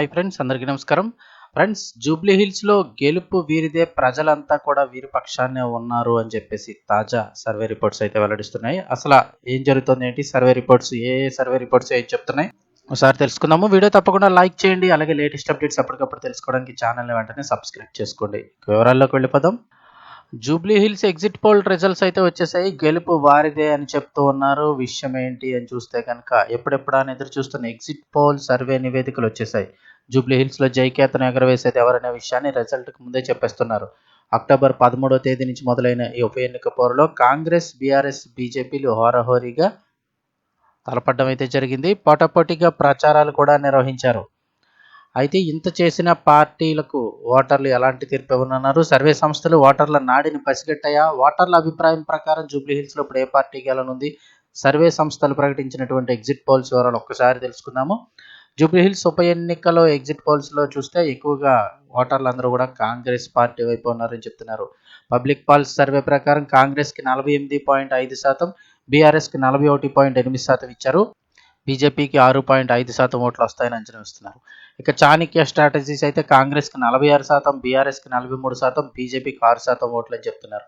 Hi friends అందరికీ నమస్కారం. Friends Jubilee హిల్స్లో గెలుపు వీరిదే ప్రజలంతా కూడా వీరి పక్షాన్నే ఉన్నారు అని చెప్పేసి తాజా సర్వే రిపోర్ట్స్ అయితే వెల్లడిస్తున్నాయి. అసలు ఏం జరుగుతుంది ఏంటి? సర్వే రిపోర్ట్స్ ఏ ఏ సర్వే రిపోర్ట్స్ ఏం చెప్తున్నాయి? ఒకసారి తెలుసుకుందాము. వీడియో తప్పకుండా లైక్ చేయండి. అలాగే లేటెస్ట్ అప్డేట్స్ అప్పటికప్పుడు తెలుసుకోవడానికి ఛానల్ని వెంటనే సబ్స్క్రైబ్ చేసుకోండి. వివరాల్లోకి వెళ్ళిపోదాం. Jubilee Hills exit poll results అయితే వచ్చేసాయి. గెలుపు వారిదే అని చెప్తూ ఉన్నారు. విషయం ఏంటి అని చూస్తే కనుక ఎప్పుడెప్పుడు అని ఎదురు చూస్తున్న ఎగ్జిట్ పోల్ సర్వే నివేదికలు వచ్చేసాయి. జూబ్లీ హిల్స్లో జైకేతను ఎగరవేసేది ఎవరనే విషయాన్ని రిజల్ట్కి ముందే చెప్పేస్తున్నారు. అక్టోబర్ పదమూడో తేదీ నుంచి మొదలైన ఈ ఉప ఎన్నిక పోరులో కాంగ్రెస్ బీఆర్ఎస్ బీజేపీలు హోరహోరీగా తలపడడం అయితే జరిగింది. పోటాపోటీగా ప్రచారాలు కూడా నిర్వహించారు. అయితే ఇంత చేసిన పార్టీలకు ఓటర్లు ఎలాంటి తీర్పు ఇవ్వనున్నారు? సర్వే సంస్థలు ఓటర్ల నాడిని పసిగట్టాయా? ఓటర్ల అభిప్రాయం ప్రకారం జూబ్లీహిల్స్లో ఇప్పుడు ఏ పార్టీ గెలనుంది? సర్వే సంస్థలు ప్రకటించినటువంటి ఎగ్జిట్ పోల్స్ వివరాలు ఒక్కసారి తెలుసుకుందాము. జూబ్లీహిల్స్ ఉప ఎన్నికలో ఎగ్జిట్ పోల్స్లో చూస్తే ఎక్కువగా ఓటర్లందరూ కూడా కాంగ్రెస్ పార్టీ వైపు ఉన్నారని చెప్తున్నారు. పబ్లిక్ పాల్స్ సర్వే ప్రకారం కాంగ్రెస్కి నలభై ఎనిమిది పాయింట్ ఐదు శాతం బీఆర్ఎస్కి నలభై ఒకటి పాయింట్ ఎనిమిది శాతం ఇచ్చారు. బీజేపీకి ఆరు పాయింట్ ఐదు శాతం ఓట్లు వస్తాయని అంచనా వేస్తున్నారు. ఇక చాణక్య స్ట్రాటజీస్ అయితే కాంగ్రెస్కి నలభై ఆరు శాతం బీఆర్ఎస్కి నలభై మూడు శాతం బీజేపీకి ఆరు శాతం ఓట్లు అని చెప్తున్నారు.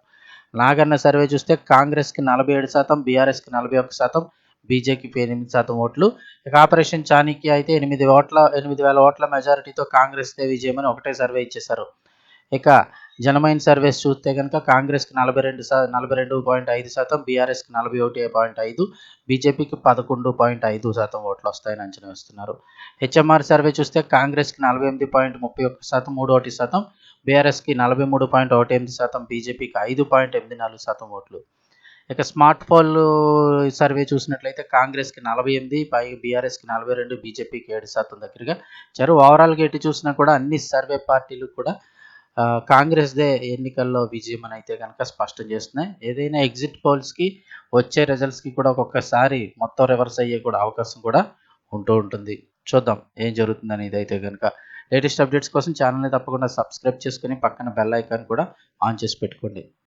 నాగన్న సర్వే చూస్తే కాంగ్రెస్కి నలభై ఏడు శాతం బీఆర్ఎస్కి నలభై ఒక్క శాతం బీజేపీకి ఎనిమిది శాతం ఓట్లు. ఇక ఆపరేషన్ చాణక్య అయితే ఎనిమిది ఓట్ల ఎనిమిది వేల ఓట్ల మెజారిటీతో కాంగ్రెస్ దే విజయమని ఒకటే సర్వే ఇచ్చేశారు. ఇక జనమైన సర్వేస్ చూస్తే కనుక కాంగ్రెస్కి నలభై రెండు శా నలభై రెండు పాయింట్ ఐదు శాతం బీఆర్ఎస్కి నలభై ఒకటి పాయింట్ ఐదు బీజేపీకి పదకొండు పాయింట్ ఐదు శాతం ఓట్లు వస్తాయని అంచనా వేస్తున్నారు. హెచ్ఎంఆర్ సర్వే చూస్తే కాంగ్రెస్కి నలభై ఎనిమిది పాయింట్ ముప్పై ఒక్క శాతం మూడు ఒకటి శాతం బీఆర్ఎస్కి నలభై మూడు పాయింట్ ఒకటి ఎనిమిది శాతం బీజేపీకి ఐదు పాయింట్ ఎనిమిది నాలుగు శాతం ఓట్లు. ఇక స్మార్ట్ ఫోన్ సర్వే చూసినట్లయితే కాంగ్రెస్కి నలభై ఎనిమిది పై బీఆర్ఎస్కి నలభై రెండు బీజేపీకి ఏడు శాతం దగ్గరగా. చారు ఓవరాల్గా ఎటు చూసినా కూడా అన్ని సర్వే పార్టీలు కూడా కాంగ్రెస్దే ఎన్నికల్లో విజయం అని అయితే కనుక స్పష్టం చేస్తున్నాయి. ఏదైనా ఎగ్జిట్ పోల్స్కి వచ్చే రిజల్ట్స్కి కూడా ఒక్కొక్కసారి మొత్తం రివర్స్ అయ్యే కూడా అవకాశం కూడా ఉంటూ ఉంటుంది. చూద్దాం ఏం జరుగుతుందని ఇదైతే కనుక లేటెస్ట్ అప్డేట్స్ కోసం ఛానల్ని తప్పకుండా సబ్స్క్రైబ్ చేసుకుని పక్కన బెల్ ఐకాన్ కూడా ఆన్ చేసి పెట్టుకోండి.